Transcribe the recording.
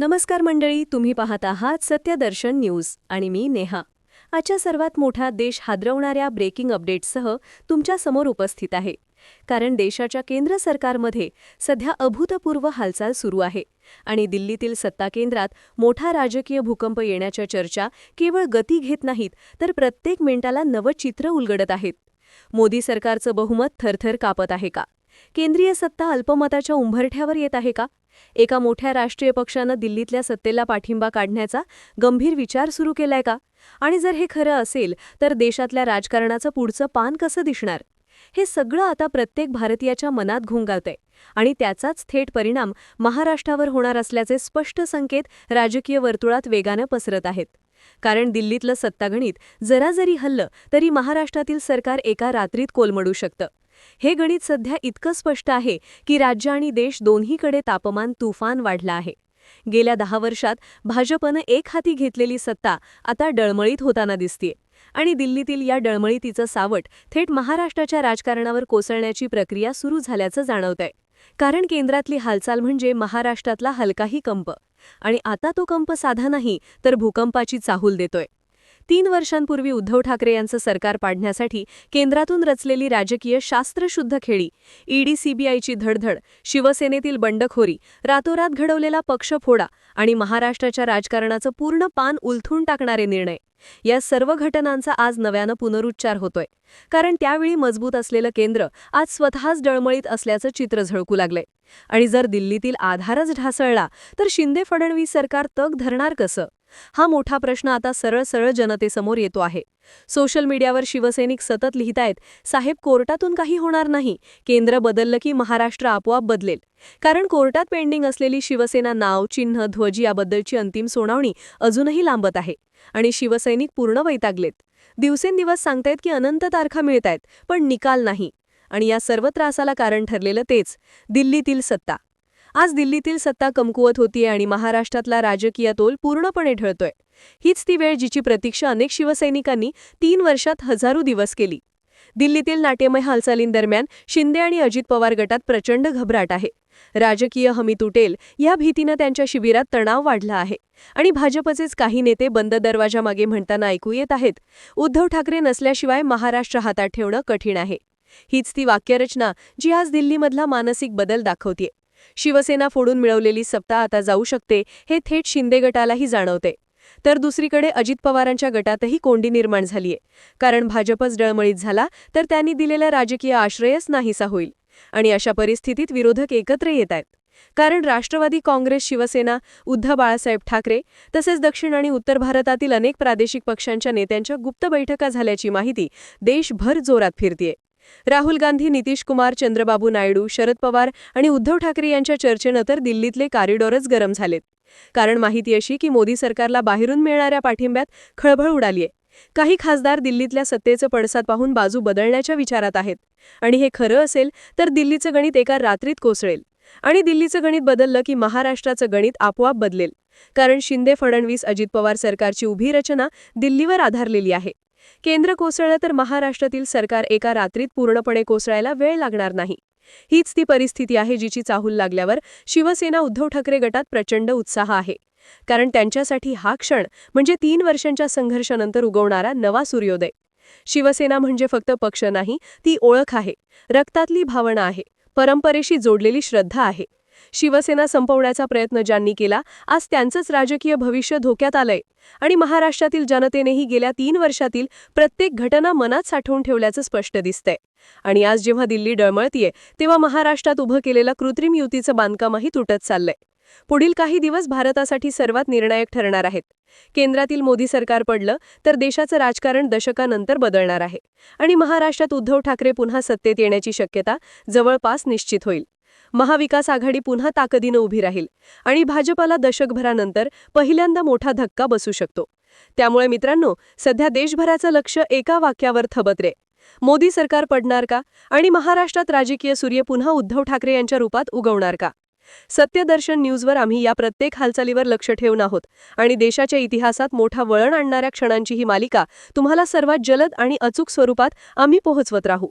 नमस्कार मंडळी तुम्ही पाहत आहात सत्यदर्शन न्यूज आणि मी नेहा. आजच्या सर्वात मोठा देश हादरवणाऱ्या ब्रेकिंग अपडेट्ससह तुमच्यासमोर उपस्थित आहे. कारण देशाच्या केंद्र सरकारमध्ये सध्या अभूतपूर्व हालचाल सुरू आहे आणि दिल्लीतील सत्ता केंद्रात मोठा राजकीय भूकंप येण्याच्या चर्चा केवळ गती घेत नाहीत तर प्रत्येक मिनिटाला नवं चित्र उलगडत आहेत. मोदी सरकारचं बहुमत थरथर कापत आहे का? केंद्रीय सत्ता अल्पमताच्या उंभरठ्यावर येत आहे का? एका मोठ्या राष्ट्रीय पक्षानं दिल्लीतल्या सत्तेला पाठिंबा काढण्याचा गंभीर विचार सुरू केलाय का? आणि जर हे खरं असेल तर देशातल्या राजकारणाचं पुढचं पान कसं दिसणार? हे सगळं आता प्रत्येक भारतीयाच्या मनात घुंगावतंय आणि त्याचाच थेट परिणाम महाराष्ट्रावर होणार असल्याचे स्पष्ट संकेत राजकीय वर्तुळात वेगानं पसरत आहेत. कारण दिल्लीतलं सत्तागणित जरा जरी हल्लं तरी महाराष्ट्रातील सरकार एका रात्रीत कोलमडू शकतं. हे गणित सध्या इतकं स्पष्ट आहे की राज्य आणि देश दोन्हीकडे तापमान तुफान वाढलं आहे. गेल्या दहा वर्षात भाजपनं एक हाती घेतलेली सत्ता आता डळमळीत होताना दिसतीये. आणि दिल्लीतील या डळमळीतीचं सावट थेट महाराष्ट्राच्या राजकारणावर कोसळण्याची प्रक्रिया सुरू झाल्याचं जाणवतंय. कारण केंद्रातली हालचाल म्हणजे महाराष्ट्रातला हलकाही कंप. आणि आता तो कंप साधा नाही तर भूकंपाची चाहूल देतोय. तीन वर्षांपूर्वी उद्धव ठाकरे यांचं सरकार पाडण्यासाठी केंद्रातून रचलेली राजकीय शास्त्रशुद्ध खेळी ईडी सीबीआयची धडधड शिवसेनेतील बंडखोरी रातोरात घडवलेला पक्षफोडा आणि महाराष्ट्राच्या राजकारणाचं पूर्ण पान उलथून टाकणारे निर्णय. या सर्व घटनांचा आज नव्यानं पुनरुच्चार होतोय. कारण त्यावेळी मजबूत असलेलं केंद्र आज स्वतःच डळमळीत असल्याचं चित्र झळकू लागलंय. आणि जर दिल्लीतील आधारच ढासळला तर शिंदे फडणवीस सरकार तग धरणार कसं? हा मोठा प्रश्न आता सरळ सरळ जनतेसमोर येतो आहे. सोशल मीडियावर शिवसैनिक सतत लिहितायत साहेब कोर्टातून काही होणार नाही केंद्र बदललं की महाराष्ट्र आपोआप बदलेल. कारण कोर्टात पेंडिंग असलेली शिवसेना नाव चिन्ह ध्वज याबद्दलची अंतिम सुनावणी अजूनही लांबत आहे आणि शिवसैनिक पूर्ण वैतागलेत. दिवसेंदिवस सांगतायत की अनंत तारखा मिळतायत पण निकाल नाही. आणि या सर्व त्रासाला कारण ठरलेलं तेच दिल्लीतील सत्ता. आज दिल्लीतील सत्ता कमकुवत होतीये आणि महाराष्ट्रातला राजकीय तोल पूर्णपणे ढळतोय. हीच ती वेळ जिची प्रतीक्षा अनेक शिवसैनिकांनी तीन वर्षात हजारो दिवस केली. दिल्लीतील नाट्यमय हालचालींदरम्यान शिंदे आणि अजित पवार गटात प्रचंड घबराट आहे. राजकीय हमी तुटेल या भीतीनं त्यांच्या शिबिरात तणाव वाढला आहे. आणि भाजपचेच काही नेते बंद दरवाजामागे म्हणताना ऐकू येत आहेत उद्धव ठाकरे नसल्याशिवाय महाराष्ट्र हातात ठेवणं कठीण आहे. हीच ती वाक्यरचना जी आज दिल्लीमधला मानसिक बदल दाखवतीये. शिवसेना फोडून मिळवलेली सत्ता आता जाऊ शकते हे थेट शिंदे गटालाही जाणवते. तर दुसरीकडे अजित पवारांच्या गटातही कोंडी निर्माण झालीय. कारण भाजपच डळमळीत झाला तर त्यांनी दिलेला राजकीय आश्रयच नाहीसा होईल. आणि अशा परिस्थितीत विरोधक एकत्र येत आहेत. कारण राष्ट्रवादी काँग्रेस शिवसेना उद्धव बाळासाहेब ठाकरे तसेच दक्षिण आणि उत्तर भारतातील अनेक प्रादेशिक पक्षांच्या नेत्यांच्या गुप्त बैठका झाल्याची माहिती देशभर जोरात फिरतीये. राहुल गांधी नितीश कुमार चंद्रबाबू नायडू शरद पवार आणि उद्धव ठाकरे यांच्या चर्चेनंतर दिल्लीतले कॉरिडॉरच गरम झालेत. कारण माहिती अशी की मोदी सरकारला बाहेरून मिळणाऱ्या पाठिंब्यात खळबळ उडालीये. काही खासदार दिल्लीतल्या सत्तेचं पडसाद पाहून बाजू बदलण्याच्या विचारात आहेत. आणि हे खरं असेल तर दिल्लीचं गणित एका रात्रीत कोसळेल. आणि दिल्लीचं गणित बदललं की महाराष्ट्राचं गणित आपोआप बदलेल. कारण शिंदे फडणवीस अजित पवार सरकारची उभी रचना दिल्लीवर आधारलेली आहे. केंद्र कोसळलं तर महाराष्ट्रातील सरकार एका रात्रीत पूर्णपणे कोसळायला वेळ लागणार नाही. हीच ती परिस्थिती आहे जिची चाहूल लागल्यावर शिवसेना उद्धव ठाकरे गटात प्रचंड उत्साह आहे. कारण त्यांच्यासाठी हा क्षण म्हणजे तीन वर्षांच्या संघर्षानंतर उगवणारा नवा सूर्योदय. शिवसेना म्हणजे फक्त पक्ष नाही ती ओळख आहे. रक्तातली भावना आहे. परंपरेशी जोडलेली श्रद्धा आहे. शिवसेना संपवण्याचा प्रयत्न ज्यांनी केला आज त्यांचंच राजकीय भविष्य धोक्यात आलंय. आणि महाराष्ट्रातील जनतेनेही गेल्या तीन वर्षातील प्रत्येक घटना मनात साठवून ठेवल्याचं स्पष्ट दिसतंय. आणि आज जेव्हा दिल्ली डळमळतीये तेव्हा महाराष्ट्रात उभं केलेलं कृत्रिम युतीचं बांधकामही तुटत चाललंय. पुढील काही दिवस भारतासाठी सर्वात निर्णायक ठरणार आहेत. केंद्रातील मोदी सरकार पडलं तर देशाचं राजकारण दशकानंतर बदलणार आहे. आणि महाराष्ट्रात उद्धव ठाकरे पुन्हा सत्तेत येण्याची शक्यता जवळपास निश्चित होईल. महाविकास आघाडी पुन्हा ताकदीनं उभी राहील आणि भाजपाला दशकभरानंतर पहिल्यांदा मोठा धक्का बसू शकतो. त्यामुळे मित्रांनो सध्या देशभराचं लक्ष एका वाक्यावर थबतरे मोदी सरकार पडणार का? आणि महाराष्ट्रात राजकीय सूर्य पुन्हा उद्धव ठाकरे यांच्या रूपात उगवणार का? सत्यदर्शन न्यूजवर आम्ही या प्रत्येक हालचालीवर लक्ष ठेवून आहोत आणि देशाच्या इतिहासात मोठा वळण आणणाऱ्या क्षणांची ही मालिका तुम्हाला सर्वात जलद आणि अचूक स्वरूपात आम्ही पोहोचवत राहू.